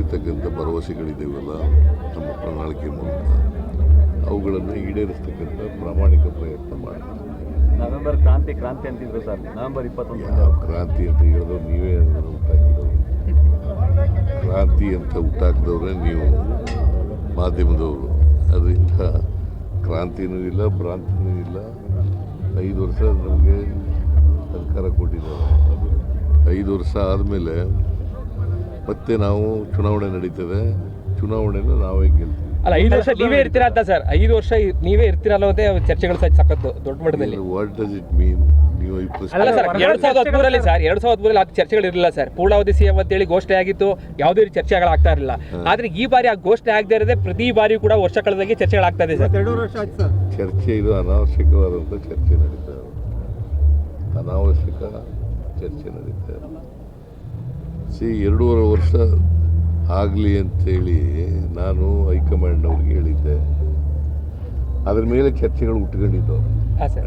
ಕೊಟ್ಟಿರ್ತಕ್ಕಂಥ ಭರವಸೆಗಳಿದ್ದಾವಲ್ಲ ನಮ್ಮ ಪ್ರಣಾಳಿಕೆ ಮೂಲಕ. ಅವುಗಳನ್ನು ಈಡೇರಿಸ್ತಕ್ಕಂಥ ಪ್ರಾಮಾಣಿಕ ಪ್ರಯತ್ನ ಮಾಡಿ. ನವೆಂಬರ್ ಕ್ರಾಂತಿ ಕ್ರಾಂತಿ ಅಂತಿದ್ರು ಸರ್. ನವೆಂಬರ್ ಇಪ್ಪತ್ತೊಂದು ಕ್ರಾಂತಿ ಅಂತ ಹೇಳಿದ್ರು ನೀವೇ ಹುಟ್ಟಾಕಿದವರು ಕ್ರಾಂತಿ ಅಂತ ಹುಟ್ಟಾಕಿದವ್ರೆ ನೀವು ಮಾಧ್ಯಮದವರು. ಅದರಿಂದ ಕ್ರಾಂತಿನೂ ಇಲ್ಲ ಭ್ರಾಂತಿನೂ ಇಲ್ಲ. ಐದು ವರ್ಷ ನಮಗೆ ಸರ್ಕಾರ ಕೊಟ್ಟಿದ್ದಾರೆ. ಐದು ವರ್ಷ ಆದಮೇಲೆ ಮತ್ತೆ ನಾವು ಚುನಾವಣೆ ನಡೀತದೆ. ಚುನಾವಣೆನ ನಾವೇ ಗೆಲ್ತೀವಿ. ಅಲ್ಲ ಐದು ವರ್ಷ ನೀವೇ ಇರ್ತೀರಾ ಅಂತ ಸರ್? ಐದು ವರ್ಷ ನೀವೇ ಇರ್ತೀರಾ ಅನ್ನೋದೇ ಚರ್ಚೆಗಳು ಸಹ ಸಖತ್ತು ದೊಡ್ಡ ಮಟ್ಟದಲ್ಲಿ. ವಾಟ್ ಡಸ್ ಇಟ್ ಮೀನ್ ನೀವು ಅಲ್ಲ ಸರ್ ಎರಡ್ ಸಾವಿರದ ಹದಿಮೂರಲ್ಲಿ ಸರ್ ಎರಡ್ ಸಾವಿರದ ಹದಿಮೂರಲ್ಲಿ ಆ ಚರ್ಚೆಗಳು ಇರಲಿಲ್ಲ ಸರ್. ಪೂರ್ಣಾವಧಿ ಸಿಎಂ ಅಂತೇಳಿ ಘೋಷಣೆ ಆಗಿತ್ತು ಯಾವುದೇ ರೀತಿ ಚರ್ಚೆಗಳು ಆಗ್ತಾ ಇರಲಿಲ್ಲ. ಆದ್ರೆ ಈ ಬಾರಿ ಆ ಘೋಷಣೆ ಆಗದೆ ಇರದೆ ಪ್ರತಿ ಬಾರಿ ಕೂಡ ವರ್ಷ ಕಳೆದಾಗೆ ಚರ್ಚೆಗಳಾಗ್ತಾ ಇದೆ ಸರ್. ಎರಡು ವರ್ಷ ಆಯ್ತು ಸರ್. ಚರ್ಚೆ ಇದು ಅನಾವಶ್ಯಕವಾದಂಥ ಚರ್ಚೆ ನಡೀತಾ ಇದೆ. ಅನಾವಶ್ಯಕ ಚರ್ಚೆ ನಡೀತಾ ಇದೆ. ಸಿ ಎರಡೂವರೆ ವರ್ಷ ಆಗಲಿ ಅಂತೇಳಿ ನಾನು ಹೈಕಮಾಂಡ್ನವ್ರಿಗೆ ಹೇಳಿದ್ದೆ. ಅದ್ರ ಮೇಲೆ ಚರ್ಚೆಗಳು ಉಟ್ಕೊಂಡಿದ್ದು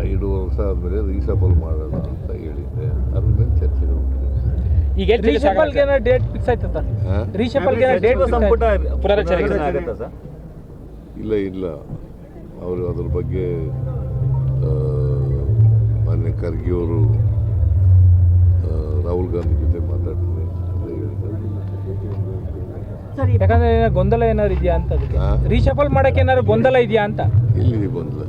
ಎರಡೂವರೆ ವರ್ಷ ಆದಮೇಲೆ ರೀಸಬಲ್ ಮಾಡೋಣ ಅಂತ ಹೇಳಿದ್ದೆ. ಅದ್ರ ಮೇಲೆ ಚರ್ಚೆಗಳು ಈಗ ಡೇಟ್ ಫಿಕ್ಸ್ ಆಯ್ತು. ಸರ್ ಇಲ್ಲ ಇಲ್ಲ. ಅವರು ಅದ್ರ ಬಗ್ಗೆ ಮಾನ್ಯ ಖರ್ಗೆ ಅವರು ರಾಹುಲ್ ಗಾಂಧಿ ಜೊತೆ ಹೇಳಿದ್ದಾರೆ ಯಾಕಂದ್ರೆ ಏನೋ ಗೊಂದಲ ಏನಾದ್ರು ಇದೆಯಾ ಅಂತ ಅದಕ್ಕೆ. ಹಾ? ರೀಶಫಲ್ ಮಾಡಕ್ಕೆ ಏನಾದ್ರು ಗೊಂದಲ ಇದೆಯಾ ಅಂತ. ಎಲ್ಲಿದೆ ಗೊಂದಲ?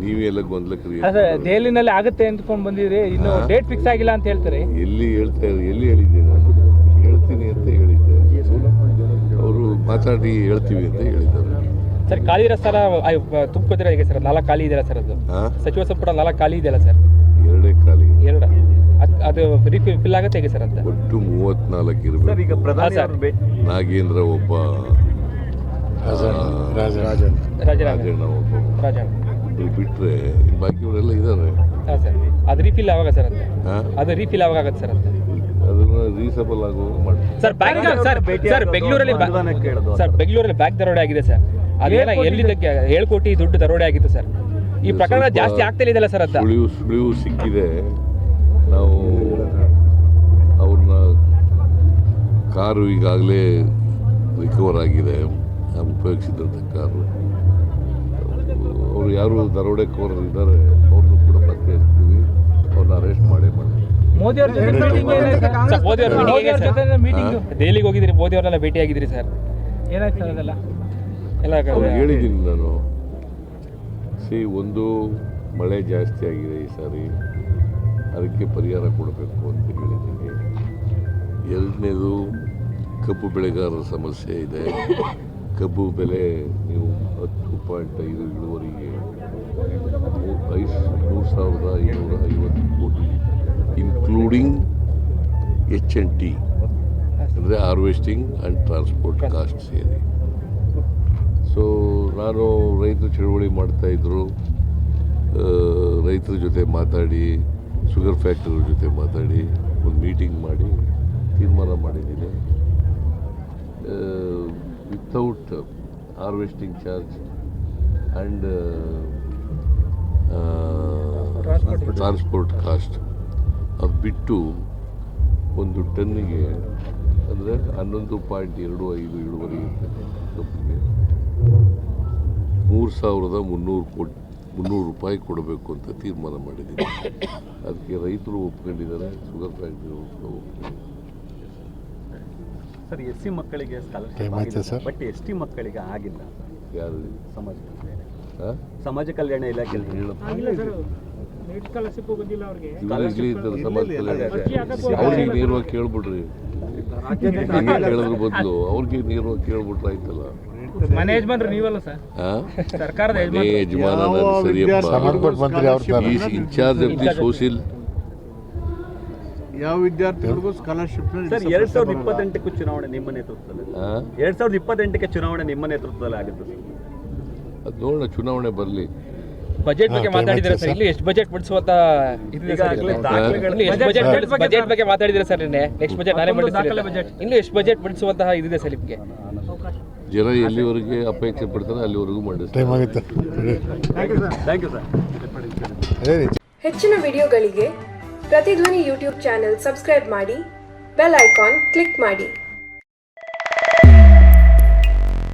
ನೀವೆಲ್ಲ ಗೊಂದಲ ಕ್ರಿಯೇಟ್ ಅದೇ ದೆಹಲಿನಲ್ಲಿ ಆಗುತ್ತೆ ಅಂದ್ಕೊಂಡು ಬಂದಿದ್ರಿ ಇನ್ನು ಡೇಟ್ ಫಿಕ್ಸ್ ಆಗಿಲ್ಲ ಅಂತ ಹೇಳ್ತಾರೆ. ಎಲ್ಲಿ ಹೇಳ್ತಾ ಎಲ್ಲಿ ಹೇಳಿದ್ದೆ ನಾನು? ಹೇಳ್ತೀನಿ ಅಂತ ಹೇಳಿದ್ದೆ. ಅವರು ಮಾತಾಡಿ ಹೇಳ್ತೀವಿ ಅಂತ ಹೇಳಿದ್ದಾರೆ. ಸರ್ ಖಾಲಿ ಇರೋ ಸ್ಥಾನ ತುಂಬಿದ್ರೆ ಹೇಗೆ ಸರ್? ನಾಲ್ಕು ಖಾಲಿ ಇದೆಯಲ್ಲ ಸರ್ ಅದು? ಹಾಂ. ಸಚಿವ ಸಂಪುಟ ನಾಲ್ಕು ಖಾಲಿ ಇದೆಯಲ್ಲ ಸರ್? ಅದ್- ಅದು ರಿಫಿಲ್ ಫಿಲ್ ಆಗುತ್ತೆ ಹೇಗೆ ಸರ್ ಅಂತ? ಒಟ್ಟು ಮೂವತ್ನಾಲ್ಕು ಸರ್ ಇರಬೇಕು ಈಗ ಪ್ರಧಾನಿ ಹಾ, ಅವರು ಭೇಟಿ ನಾಗೇಂದ್ರ ಒಬ್ಬ ಆ, ರಾಜರಾಜ ರಾಜಣ್ಣ. ಒಬ್ಬ. ರಾಜಣ್ಣ. ಬಿಟ್ಟರೆ ಬಿಟ್ರೆ ಬಾಕಿಯವರೆಲ್ಲ ಇದ್ದಾರೆ. ಹಾಂ ಸರ್. ಅದು ರಿಫಿಲ್ ಯಾವಾಗ ಸರ್ ಅಂತ? ಅದು ರಿಫಿಲ್ ಯಾವಾಗ ಆಗುತ್ತೆ ಸರ್ ಅಂತ? ಅದನ್ನ ರೀಸಬಲ್ ಆಗೋ ಮಾಡ್ತೀವಿ ಸರ್ ಬ್ಯಾಂಕ್ ಸರ್ ಭೇಟಿ ಸರ್ ಆಗೋದು, ಬೆಂಗಳೂರಲ್ಲಿ ಬಾ- ಅನುದಾನ ಕೇಳೋದು ಸರ್ ಬೆಂಗಳೂರಲ್ಲಿ ಬ್ಯಾಂಕ್ ದರೋಡೆ ಆಗಿದೆ ಸರ್. ಅದೇನ ಎಲ್ಲಿದ್ದಕ್ಕೆ? ಏಳು ಕೋಟಿ ದುಡ್ಡು ದರೋಡೆ ಆಗಿತ್ತು ಸರ್. ಈ ಪ್ರಕರಣ ಸ್ವಲ್ಪ ಜಾಸ್ತಿ ಆಗ್ತಾ ಇದೆಯಲ್ಲ ಸರ್ ಅಂತ? ಸುಳಿವು ಸುಳಿವು ಸಿಕ್ಕಿದೆ. ನಾವು ಅವ್ರನ್ನ ಕಾರು ಈಗಾಗಲೇ ರಿಕವರ್ ಆಗಿದೆ. ನಾವು ಉಪಯೋಗಿಸಿದಂಥ ಕಾರು. ಅವರು ಯಾರು ದರೋಡೆಕೋರರು ಇದ್ದಾರೆ ಅವ್ರನ್ನೂ ಕೂಡ ಪತ್ತೆ ಹಚ್ತೀವಿ ಅವ್ರನ್ನ ಅರೆಸ್ಟ್ ಮಾಡೇ ಮಾಡ್ತೀವಿ. ಮೋದಿ ಅವ್ರ ಜೊತೆ ಮೀಟಿಂಗ್ ಸರ್, ಮೋದಿ ಅವ್ರ meeting ಮೋದಿ ಅವ್ರ ಜೊತೆ ಮೀಟಿಂಗ್ ದೆಹಲಿಗೆ ಹೋಗಿದ್ರಿ ಮೋದಿ ಅವ್ರನ್ನೆಲ್ಲ ಭೇಟಿ ಆಗಿದ್ರಿ ಸರ್? ಏನಾಯ್ತು ಸರ್ ಅದೆಲ್ಲ? ಎಲ್ಲ ಹೇಳಿದ್ದೀನಿ ನಾನು. ಸಿ ಒಂದು ಮಳೆ ಜಾಸ್ತಿ ಆಗಿದೆ ಈ ಸಾರಿ. ಅದಕ್ಕೆ ಪರಿಹಾರ ಕೊಡಬೇಕು ಅಂತ ಹೇಳಿದ್ದೀನಿ. ಎರಡನೇದು, ಕಬ್ಬು ಬೆಳೆಗಾರರ ಸಮಸ್ಯೆ ಇದೆ. ಕಬ್ಬು ಬೆಲೆ ನೀವು ಹತ್ತು ಪಾಯಿಂಟ್ ಐದು ಇಳುವರಿಗೆ ಐದು ಮೂರು ಸಾವಿರದ ಐನೂರ ಐವತ್ತು ಕೋಟಿ ಇನ್ಕ್ಲೂಡಿಂಗ್ ಎಚ್ ಎನ್ ಟಿ ಅಂದರೆ ಹಾರ್ವೆಸ್ಟಿಂಗ್ ಆ್ಯಂಡ್ ಟ್ರಾನ್ಸ್ಪೋರ್ಟ್ ಕಾಸ್ಟ್ ಸೇರಿ. ಸೊ ನಾನು ರೈತರು ಚಳುವಳಿ ಮಾಡ್ತಾಯಿದ್ರು ರೈತರ ಜೊತೆ ಮಾತಾಡಿ ಶುಗರ್ ಫ್ಯಾಕ್ಟರಿ ಜೊತೆ ಮಾತಾಡಿ ಒಂದು ಮೀಟಿಂಗ್ ಮಾಡಿ ತೀರ್ಮಾನ ಮಾಡಿದ್ದೀನಿ. Without harvesting charge and transport cost ಅದು ಬಿಟ್ಟು ಒಂದು ಟನ್ನಿಗೆ ಅಂದರೆ ಹನ್ನೊಂದು ಪಾಯಿಂಟ್ ಎರಡು ಐದು ಇಳುವರಿ ಕಬ್ಬಿಗೆ ಮೂರು ಸಾವಿರದ ಮುನ್ನೂರು ಕೋಟಿ. ಮುನ್ನೂರು ರೂಪಾಯಿ ಕೊಡಬೇಕು ಅಂತ ತೀರ್ಮಾನ ಮಾಡಿದ್ದೀನಿ ಅದಕ್ಕೆ ರೈತರು ಒಪ್ಕೊಂಡಿದ್ದಾರೆ ಶುಗರ್ ಫ್ಯಾಕ್ಟ್ರಿ ಒಪ್ಕೊಂಡಿದ್ದಾರೆ. ಸರ್ ಎಸ್ ಸಿ ಮಕ್ಕಳಿಗೆ ಸ್ಕಾಲರ್ಶಿಪ್ ಬಟ್ ಎಸ್ ಟಿ ಮಕ್ಕಳಿಗೆ ಆಗಿಲ್ಲ. ಯಾರು? ಸಮಾಜ ಸಮಾಜ ಕಲ್ಯಾಣ ಇಲಾಖೆ ನೀಟ್ ಸ್ಕಾಲರ್ಶಿಪ್ ಬಂದಿಲ್ಲ ಅವ್ರಿಗೆ. ಇವರು ಇಲ್ಲಿ ಸಮಾಜ ಕಲ್ಯಾಣ ಅವ್ರಿಗೆ ನೇರವಾಗಿ ಕೇಳ್ಬಿಡ್ರಿ. ಕೇಳಿದ್ರು ಬದಲು ಅವ್ರಿಗೆ ನೇರವಾಗಿ ಕೇಳ್ಬಿಟ್ರೆ ಆಯ್ತಲ್ಲ. ಮನೆ ಯಜಮಾನ್ರು ನೀವಲ್ಲ ಸರ್? ಸರ್ಕಾರದ ಮನೆ ಯಜಮಾನ ಇನ್ಚಾರ್ಜ್ ಆಫ್ ದಿ ಸೋಷಿಯಲ್ ಯಾವ ವಿದ್ಯಾರ್ಥಿಗಳಿಗೂ ಸ್ಕಾಲರ್ಶಿಪ್ ಸರ್ ಎರಡ್ ಸಾವಿರದ ಇಪ್ಪತ್ತೆಂಟಕ್ಕೂ ಚುನಾವಣೆ ನಿಮ್ಮ ನೇತೃತ್ವದಲ್ಲಿ. ಎರಡ್ ಸಾವಿರದ ಇಪ್ಪತ್ತೆಂಟಕ್ಕೆ ಚುನಾವಣೆ ನಿಮ್ಮ ನೇತೃತ್ವದಲ್ಲಿ ಆಗುತ್ತೆ ಸರ್. ಅದು ನೋಡೋಣ ಚುನಾವಣೆ ಬರಲಿ. ಬಜೆಟ್ ಬಗ್ಗೆ ಮಾತಾಡಿದ್ರೆ ಸರ್ ಇಲ್ಲಿ ಎಷ್ಟು ಬಜೆಟ್ ಬಿಡಿಸುವಂತ ಬಜೆಟ್ ಬಗ್ಗೆ ಮಾತಾಡಿದ್ರೆ ಸರ್ ನಿನ್ನೆ. ನೆಕ್ಸ್ಟ್ ಬಜೆಟ್ ನಾನೇ ಬಜೆಟ್ ಇನ್ನು ಎಷ್ಟು ಬಜೆಟ್ ಬಿಡಿಸುವಂತಹ ಇದಿದೆ ಸರ್ ನಿಮಗೆ? ಜನ ಎಲ್ಲಿವರೆಗೆ ಅಪೇಕ್ಷೆ ಪಡ್ತಾರೆ ಅಲ್ಲಿವರೆಗೂ ಮಾಡಿಸ್ತಾರೆ. ಥ್ಯಾಂಕ್ ಯು ಸರ್ ಹೆಚ್ಚಿನ ವಿಡಿಯೋಗಳಿಗೆ ಪ್ರತಿಧ್ವನಿ ಯೂಟ್ಯೂಬ್ ಚಾನೆಲ್ ಸಬ್ಸ್ಕ್ರೈಬ್ ಮಾಡಿ ಬೆಲ್ ಐಕಾನ್ ಕ್ಲಿಕ್ ಮಾಡಿ.